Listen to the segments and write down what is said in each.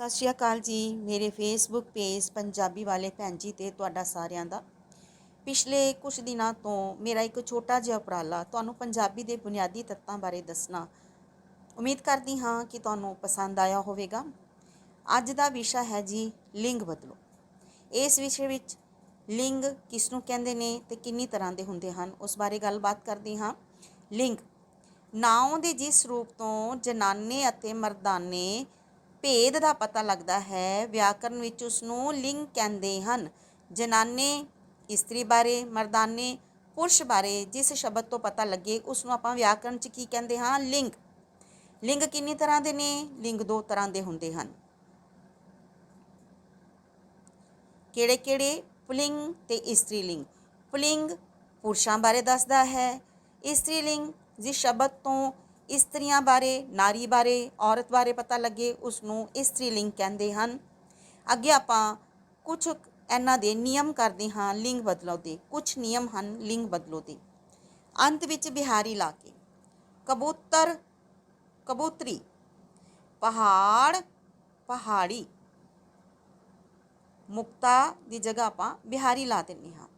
ਸਤਿ ਸ਼੍ਰੀ ਅਕਾਲ ਜੀ। ਮੇਰੇ ਫੇਸਬੁੱਕ ਪੇਜ ਪੰਜਾਬੀ ਵਾਲੇ ਭੈਣ ਜੀ ਤੇ ਤੁਹਾਡਾ ਸਾਰਿਆਂ ਦਾ। ਪਿਛਲੇ ਕੁਝ ਦਿਨਾਂ ਤੋਂ ਮੇਰਾ ਇੱਕ ਛੋਟਾ ਜਿਹਾ ਉਪਰਾਲਾ ਤੁਹਾਨੂੰ ਪੰਜਾਬੀ ਦੇ ਬੁਨਿਆਦੀ ਤੱਤਾਂ ਬਾਰੇ ਦੱਸਣਾ। ਉਮੀਦ ਕਰਦੀ ਹਾਂ ਕਿ ਤੁਹਾਨੂੰ ਪਸੰਦ ਆਇਆ ਹੋਵੇਗਾ। ਅੱਜ ਦਾ ਵਿਸ਼ਾ ਹੈ ਜੀ, ਲਿੰਗ ਬਦਲੋ। ਇਸ ਵਿਸ਼ੇ ਵਿੱਚ ਲਿੰਗ ਕਿਸ ਨੂੰ ਕਹਿੰਦੇ ਨੇ ਤੇ ਕਿੰਨੀ ਤਰ੍ਹਾਂ ਦੇ ਹੁੰਦੇ ਹਨ, ਉਸ ਬਾਰੇ ਗੱਲਬਾਤ ਕਰਦੀ ਹਾਂ। ਲਿੰਗ। ਨਾਉਂ ਦੇ ਜਿਸ ਰੂਪ ਤੋਂ ਜਨਾਨੇ ਅਤੇ ਮਰਦਾਨੇ ਭੇਦ ਦਾ ਪਤਾ ਲੱਗਦਾ ਹੈ। ਵਿਆਕਰਨ ਵਿੱਚ ਉਸ ਨੂੰ ਲਿੰਗ ਕਹਿੰਦੇ ਹਨ। ਜਨਾਨੇ, ਇਸਤਰੀ ਬਾਰੇ, ਮਰਦਾਨੇ, ਪੁਰਸ਼ ਬਾਰੇ, ਜਿਸ ਸ਼ਬਦ ਤੋਂ ਪਤਾ ਲੱਗੇ ਉਸ ਨੂੰ ਆਪਾਂ ਵਿਆਕਰਨ 'ਚ ਕੀ ਕਹਿੰਦੇ ਹਾਂ? ਲਿੰਗ। ਲਿੰਗ ਕਿੰਨੀ ਤਰ੍ਹਾਂ ਦੇ ਨੇ? ਲਿੰਗ ਦੋ ਤਰ੍ਹਾਂ ਦੇ ਹੁੰਦੇ ਹਨ। ਕਿਹੜੇ ਕਿਹੜੇ? ਪੁਲਿੰਗ ਤੇ ਇਸਤਰੀ ਲਿੰਗ ਪੁਲਿੰਗ ਪੁਰਸ਼ਾਂ ਬਾਰੇ ਦੱਸਦਾ ਹੈ। ਇਸਤਰੀ ਲਿੰਗ ਜਿਸ ਸ਼ਬਦ ਤੋਂ ਇਸਤਰੀਆਂ ਬਾਰੇ, ਨਾਰੀ ਬਾਰੇ, ਔਰਤ ਬਾਰੇ ਪਤਾ ਲੱਗੇ ਉਸ ਨੂੰ ਇਸਤਰੀ ਲਿੰਗ ਕਹਿੰਦੇ ਹਨ। ਅੱਗੇ ਆਪਾਂ ਕੁਝ ਇਹਨਾਂ ਦੇ ਨਿਯਮ ਕਰਦੇ ਹਾਂ, ਲਿੰਗ ਬਦਲੋ ਦੇ ਕੁਝ ਨਿਯਮ ਹਨ ਲਿੰਗ ਬਦਲੋ ਦੇ ਅੰਤ ਵਿੱਚ ਬਿਹਾਰੀ ਲਾ ਕੇ, ਕਬੂਤਰ, ਕਬੂਤਰੀ, ਪਹਾੜ, ਪਹਾੜੀ, ਮੁਕਤਾ ਦੀ ਜਗ੍ਹਾ ਆਪਾਂ ਬਿਹਾਰੀ ਲਾ ਦਿੰਨੇ ਹਾਂ।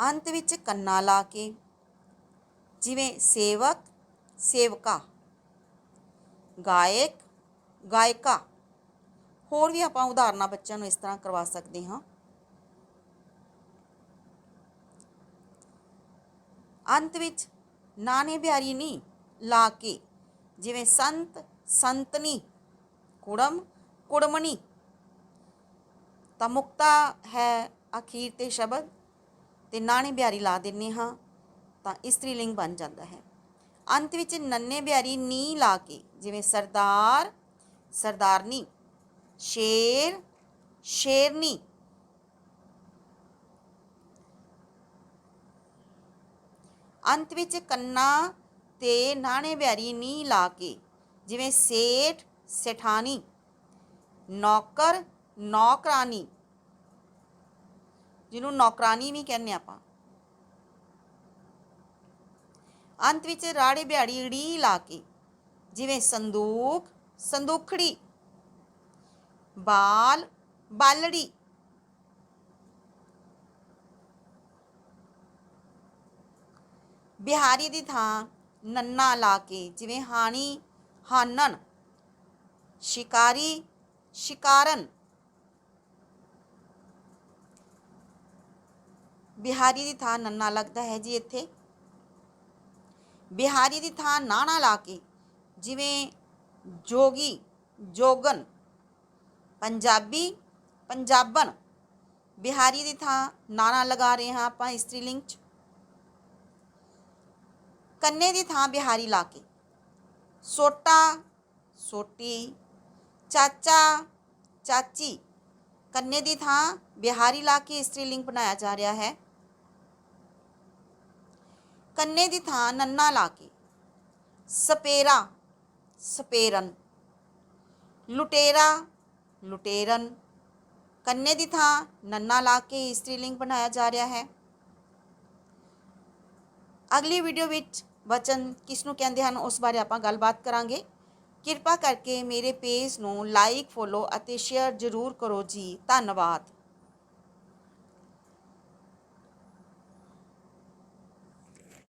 ਅੰਤ ਵਿੱਚ ਕੰਨਾ ਲਾ ਕੇ ਜਿਵੇਂ ਸੇਵਕ, ਸੇਵਕਾ, ਗਾਇਕ, ਗਾਇਕਾ। ਹੋਰ ਵੀ ਆਪਾਂ ਉਦਾਹਰਨਾਂ ਬੱਚਿਆਂ ਨੂੰ ਇਸ ਤਰ੍ਹਾਂ ਕਰਵਾ ਸਕਦੇ ਹਾਂ। ਅੰਤ ਵਿੱਚ ਨਾਨੇ ਬਿਹਾਰੀ ਨਹੀਂ ਲਾ ਕੇ ਜਿਵੇਂ ਸੰਤ, ਸੰਤਨੀ, ਕੁੜਮ, ਕੁੜਮਣੀ। ਤਾਂ ਮੁਕਤਾ ਹੈ ਅਖੀਰ ਤੇ ਸ਼ਬਦ। ਤੇ ਨਾਣੇ ਬਿਹਾਰੀ ਲਾ ਦਿੰਨੇ ਹਾਂ, ਤਾਂ ਇਸਤਰੀ ਲਿੰਗ ਬਣ ਜਾਂਦਾ ਹੈ। ਅੰਤ ਵਿੱਚ ਨੰਨੇ ਬਿਹਾਰੀ ਨੀ ਲਾ ਕੇ, ਜਿਵੇਂ ਸਰਦਾਰ, ਸਰਦਾਰਨੀ, ਸ਼ੇਰ, ਸ਼ੇਰਨੀ। ਅੰਤ ਵਿੱਚ ਕੰਨਾ ਤੇ ਨਾਣੇ ਬਿਹਾਰੀ ਨੀ ਲਾ ਕੇ, ਜਿਵੇਂ ਸੇਠ, ਸੇਠਾਨੀ, ਨੌਕਰ, ਨੌਕਰਾਨੀ ਜਿਹਨੂੰ ਨੌਕਰਾਨੀ ਵੀ ਕਹਿੰਦੇ ਆਪਾਂ। ਅੰਤ ਵਿੱਚ ਰਾੜੇ ਬਿਹਾੜੀ ੜੀ ਲਾ ਕੇ, ਜਿਵੇਂ ਸੰਦੂਕ, ਸੰਦੂਖੜੀ, ਬਾਲ, ਬਾਲੜੀ। ਬਿਹਾਰੀ ਦੀ ਥਾਂ ਨੰਨਾ ਲਾ ਕੇ, ਜਿਵੇਂ ਹਾਣੀ ਹਾਨਨ ਸ਼ਿਕਾਰੀ, ਸ਼ਿਕਾਰਨ। ਬਿਹਾਰੀ ਦੀ ਥਾਂ ਨੰਨਾ ਲੱਗਦਾ ਹੈ ਜੀ ਇੱਥੇ। ਬਿਹਾਰੀ ਦੀ ਥਾਂ ਨਾਣਾ ਲਾ ਕੇ ਜਿਵੇਂ ਜੋਗੀ, ਜੋਗਨ, ਪੰਜਾਬੀ ਪੰਜਾਬਨ ਬਿਹਾਰੀ ਦੀ ਥਾਂ ਨਾਣਾ ਲਗਾ ਰਹੇ ਹਾਂ ਆਪਾਂ ਇਸਤਰੀ ਲਿੰਗ 'ਚ। ਕੰਨੇ ਦੀ ਥਾਂ ਬਿਹਾਰੀ ਲਾ ਕੇ। ਸੋਟਾ, ਸੋਟੀ, ਚਾਚਾ, ਚਾਚੀ, ਕੰਨੇ ਦੀ ਥਾਂ ਬਿਹਾਰੀ ਲਾ ਕੇ ਇਸਤਰੀ ਲਿੰਗ ਬਣਾਇਆ ਜਾ ਰਿਹਾ ਹੈ। ਕੰਨੇ ਦੀ ਥਾਂ ਨੰਨਾ ਲਾ ਕੇ। ਸਪੇਰਾ, ਸਪੇਰਨ। ਲੁਟੇਰਾ, ਲੁਟੇਰਨ। ਕੰਨੇ ਦੀ ਥਾਂ ਨੰਨਾ ਲਾ ਕੇ ਇਸਤਰੀ ਲਿੰਗ ਬਣਾਇਆ ਜਾ ਰਿਹਾ ਹੈ। ਅਗਲੀ ਵੀਡੀਓ ਵਿੱਚ ਵਚਨ ਕਿਸ ਨੂੰ ਕਹਿੰਦੇ ਹਨ, ਉਸ ਬਾਰੇ ਆਪਾਂ ਗੱਲਬਾਤ ਕਰਾਂਗੇ। ਕਿਰਪਾ ਕਰਕੇ ਮੇਰੇ ਪੇਜ ਨੂੰ ਲਾਈਕ ਫੋਲੋ ਅਤੇ ਸ਼ੇਅਰ ਜ਼ਰੂਰ ਕਰੋ ਜੀ। ਧੰਨਵਾਦ।